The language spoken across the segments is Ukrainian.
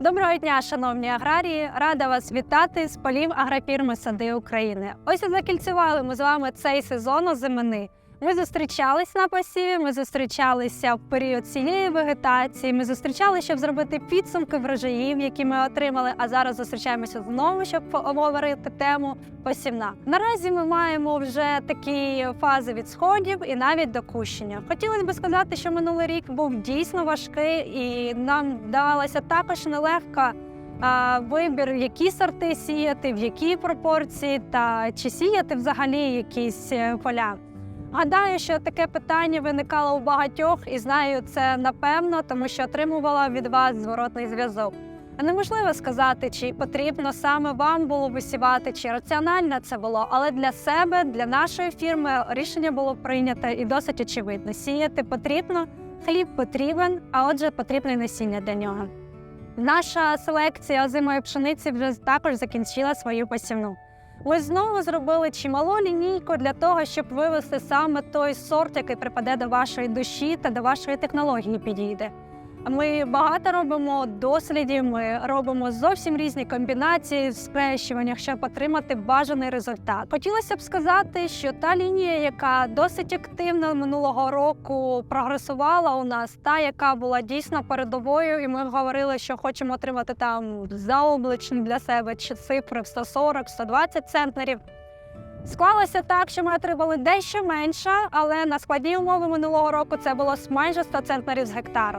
Доброго дня, шановні аграрії! Рада вас вітати з полів агрофірми Сади України. Ось і закільцювали ми з вами цей сезон озимини. Ми зустрічались на посіві, ми зустрічалися в період цієї вегетації. Ми зустрічалися, щоб зробити підсумки врожаїв, які ми отримали. А зараз зустрічаємося знову, щоб обговорити тему посівна. Наразі ми маємо вже такі фази відсходів і навіть докущення. Хотілося б сказати, що минулий рік був дійсно важкий, і нам давалося також нелегко а, вибір, які сорти сіяти, в якій пропорції, та чи сіяти взагалі якісь е, поля. Гадаю, що таке питання виникало у багатьох, і знаю це напевно, тому що отримувала від вас зворотний зв'язок. Неможливо сказати, чи потрібно саме вам було висівати, чи раціонально це було, але для себе, для нашої фірми рішення було прийнято і досить очевидно. Сіяти потрібно, хліб потрібен, а отже, потрібне насіння для нього. Наша селекція озимої пшениці вже також закінчила свою посівну. Ми знову зробили чималу лінійку для того, щоб вивести саме той сорт, який припаде до вашої душі та до вашої технології підійде. Ми багато робимо дослідів, ми робимо зовсім різні комбінації в скрещуваннях, щоб отримати бажаний результат. Хотілося б сказати, що та лінія, яка досить активно минулого року прогресувала у нас, та яка була дійсно передовою, і ми говорили, що хочемо отримати там заоблачні для себе чи цифри в 140-120 центнерів. Склалося так, що ми отримали дещо менше, але на складні умови минулого року це було майже 100 центнерів з гектару.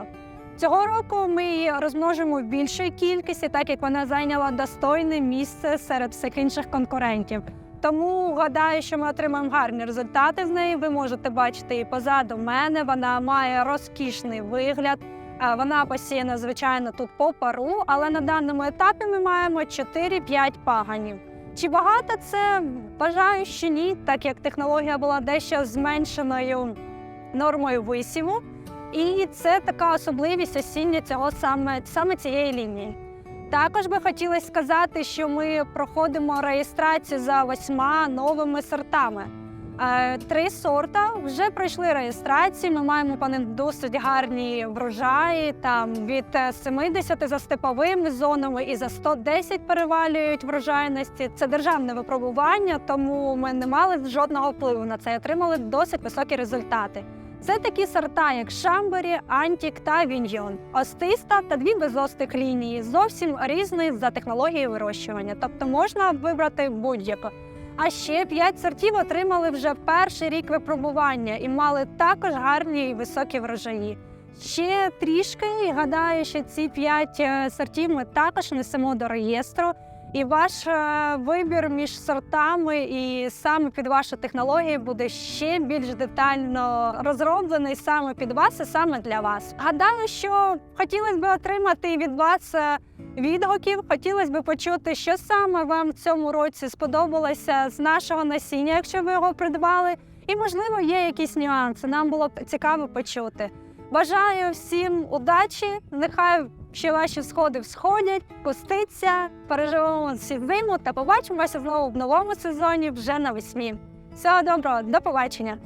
Цього року ми її розмножимо в більшій кількості, так як вона зайняла достойне місце серед всіх інших конкурентів. Тому гадаю, що ми отримаємо гарні результати з неї. Ви можете бачити її позаду мене. Вона має розкішний вигляд. Е, Вона посіяна, звичайно, тут по пару, але на даному етапі ми маємо 4-5 паганів. Чи багато це? Бажаю, що ні, так як технологія була дещо зменшеною нормою висіву. І це така особливість осіння цього саме, саме цієї лінії. Також би хотілося сказати, що ми проходимо реєстрацію за восьма новими сортами. Е, Три сорта вже пройшли реєстрацію. Ми маємо по досить гарні врожаї. Там від е, 70 за степовими зонами і за 110 перевалюють врожайності. Це державне випробування, тому ми не мали жодного впливу на це. Отримали досить високі результати. Це такі сорта, як Шамбері, Антік та Віньйон. Остиста та дві безостих лінії, зовсім різні за технологією вирощування, тобто можна вибрати будь-яку. А ще п'ять сортів отримали вже перший рік випробування і мали також гарні і високі врожаї. Ще трішки, гадаю, що ці п'ять е, сортів ми також несемо до реєстру. І ваш е, вибір між сортами і саме під вашу технологію буде ще більш детально розроблений саме під вас і саме для вас. Гадаю, що хотілося б отримати від вас е, відгуків. Хотілося б почути, що саме вам в цьому році сподобалося з нашого насіння, якщо ви його придбали. І, можливо, є якісь нюанси. Нам було б цікаво почути. Бажаю всім удачі. Нехай ще ваші сходи всходять, пуститься, переживемо всі зиму та побачимося знову в новому сезоні вже навесні. Всього доброго, до побачення!